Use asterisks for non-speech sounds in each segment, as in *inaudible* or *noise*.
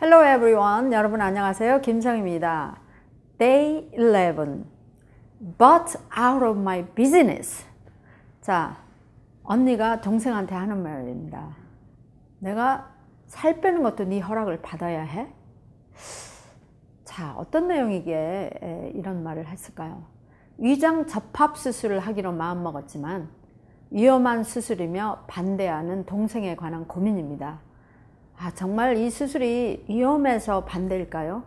Hello everyone. 여러분 안녕하세요. 김성입니다. Day 11. But out of my business. 자, 언니가 동생한테 하는 말입니다. 내가 살 빼는 것도 네 허락을 받아야 해? 자, 어떤 내용이기에 이런 말을 했을까요? 위장 접합 수술을 하기로 마음먹었지만 위험한 수술이며 반대하는 동생에 관한 고민입니다. 아, 정말 이 수술이 위험해서 반대일까요?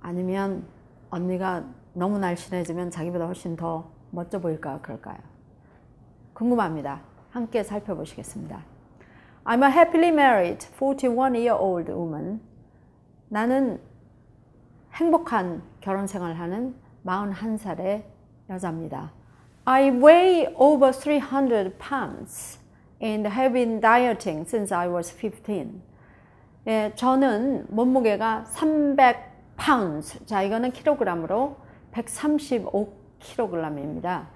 아니면 언니가 너무 날씬해지면 자기보다 훨씬 더 멋져 보일까 그럴까요? 궁금합니다. 함께 살펴보시겠습니다. I'm a happily married 41-year-old woman. 나는 행복한 결혼 생활하는 41살의 여자입니다. I weigh over 300 pounds and have been dieting since I was 15. 예, 저는 몸무게가 300 pounds. 자, 이거는 킬로그램으로 135kg입니다.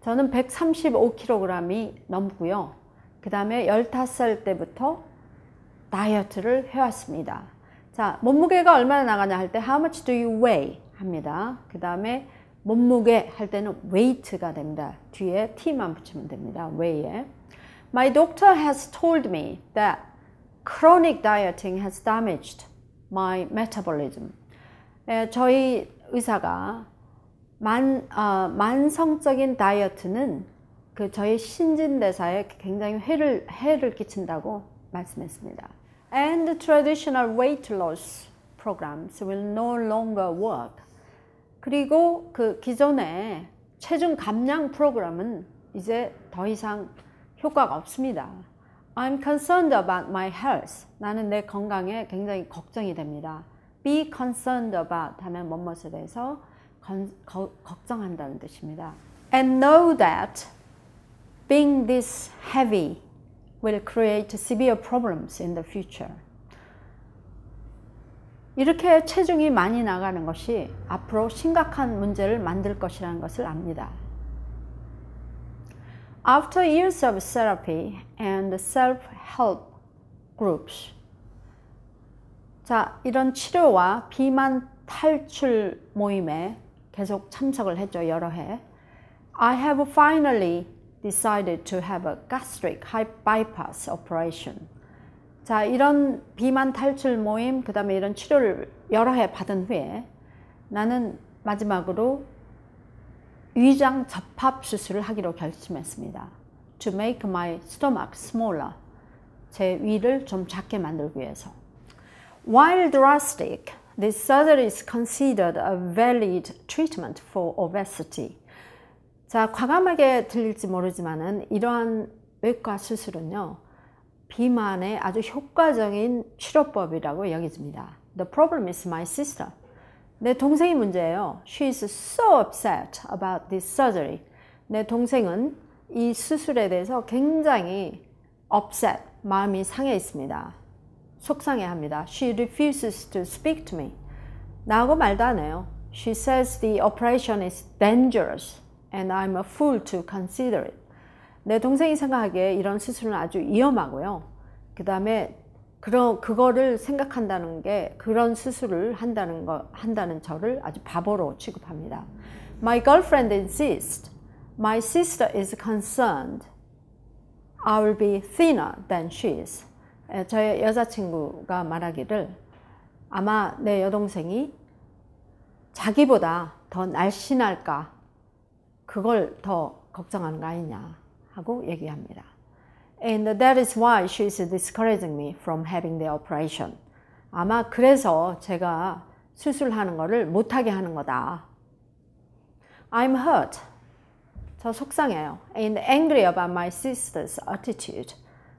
저는 135kg이 넘고요. 그 다음에 15살 때부터 다이어트를 해왔습니다. 자, 몸무게가 얼마나 나가냐 할 때 How much do you weigh? 합니다. 그 다음에 몸무게 할 때는 weight가 됩니다. 뒤에 t만 붙이면 됩니다. weigh에. My doctor has told me that chronic dieting has damaged my metabolism. 에, 저희 의사가 만, 어, 만성적인 다이어트는 그 저희 신진대사에 굉장히 해를, 해를 끼친다고 말씀했습니다. And traditional weight loss programs will no longer work. 그리고 그 기존의 체중 감량 프로그램은 이제 더 이상 효과가 없습니다. I'm concerned about my health. 나는 내 건강에 굉장히 걱정이 됩니다. Be concerned about 하면 뭐뭇에 대해서 건, 거, 걱정한다는 뜻입니다. And know that being this heavy will create severe problems in the future. 이렇게 체중이 많이 나가는 것이 앞으로 심각한 문제를 만들 것이라는 것을 압니다. After years of therapy and self-help groups, 자, 이런 치료와 비만 탈출 모임에 계속 참석을 했죠, 여러 해. I have finally decided to have a gastric bypass operation. 자, 이런 비만 탈출 모임, 그 다음에 이런 치료를 여러 해 받은 후에 나는 마지막으로 위장 접합 수술을 하기로 결심했습니다. To make my stomach smaller. 제 위를 좀 작게 만들기 위해서. While drastic, this surgery is considered a valid treatment for obesity. 자, 과감하게 들릴지 모르지만은 이러한 외과 수술은요. 비만에 아주 효과적인 치료법이라고 여겨집니다. The problem is my sister. 내 동생이 문제예요. She is so upset about this surgery. 내 동생은 이 수술에 대해서 굉장히 upset, 마음이 상해 있습니다. 속상해 합니다. She refuses to speak to me. 나하고 말도 안 해요. She says the operation is dangerous and I'm a fool to consider it. 내 동생이 생각하기에 이런 수술은 아주 위험하고요. 그 다음에 그런 그거를 생각한다는 게 그런 수술을 한다는 거 한다는 저를 아주 바보로 취급합니다. My girlfriend insists my sister is concerned I will be thinner than she is. 저의 여자친구가 말하기를 아마 내 여동생이 자기보다 더 날씬할까 그걸 더 걱정하는 거 아니냐 하고 얘기합니다. And that is why she is discouraging me from having the operation. 아마 그래서 제가 수술하는 거를 못하게 하는 거다. I'm hurt. 저 속상해요. And angry about my sister's attitude.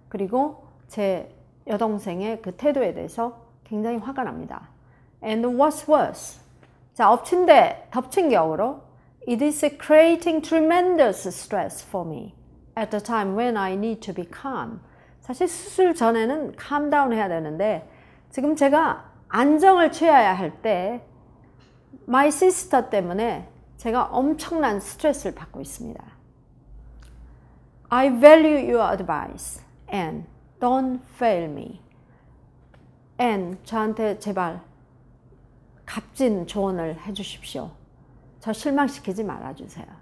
그리고 제 여동생의 그 태도에 대해서 굉장히 화가 납니다. And what's worse? 자, 엎친 데 덮친 격으로 It is creating tremendous stress for me. At the time when I need to be calm. 사실 수술 전에는 calm down 해야 되는데 지금 제가 안정을 취해야 할 때 my sister 때문에 제가 엄청난 스트레스를 받고 있습니다. I value your advice and don't fail me. 앤 저한테 제발 값진 조언을 해주십시오. 저 실망시키지 말아주세요.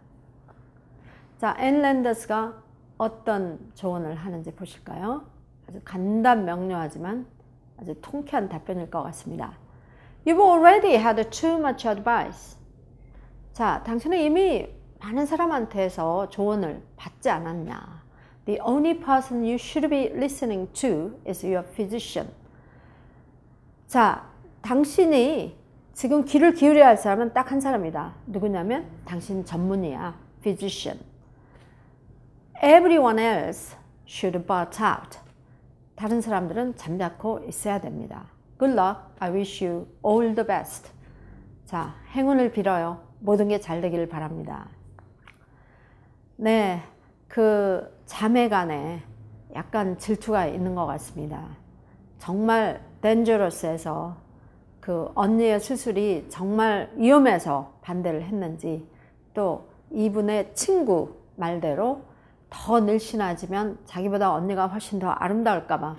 자, 앤 랜더스가 어떤 조언을 하는지 보실까요? 아주 간단 명료하지만 아주 통쾌한 답변일 것 같습니다. You've already had too much advice. 자, 당신은 이미 많은 사람한테서 조언을 받지 않았냐. The only person you should be listening to is your physician. 자, 당신이 지금 귀를 기울여야 할 사람은 딱 한 사람이다. 누구냐면 당신 전문의야. physician. Everyone else should but out. 다른 사람들은 잠자코 있어야 됩니다. Good luck. I wish you all the best. 자, 행운을 빌어요. 모든 게 잘 되기를 바랍니다. 네, 그 자매 간에 약간 질투가 있는 것 같습니다. 정말 dangerous해서 그 언니의 수술이 정말 위험해서 반대를 했는지 또 이분의 친구 말대로 더 늘씬해지면 자기보다 언니가 훨씬 더 아름다울까봐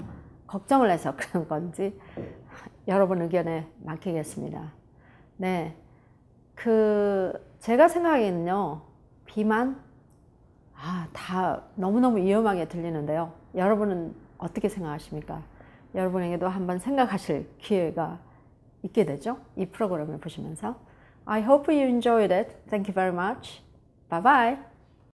걱정을 해서 *laughs* 그런 건지 여러분 의견에 맡기겠습니다. 네. 그, 제가 생각에는요, 비만, 아, 다 너무너무 위험하게 들리는데요. 여러분은 어떻게 생각하십니까? 여러분에게도 한번 생각하실 기회가 있게 되죠. 이 프로그램을 보시면서. I hope you enjoyed it. Thank you very much. Bye bye.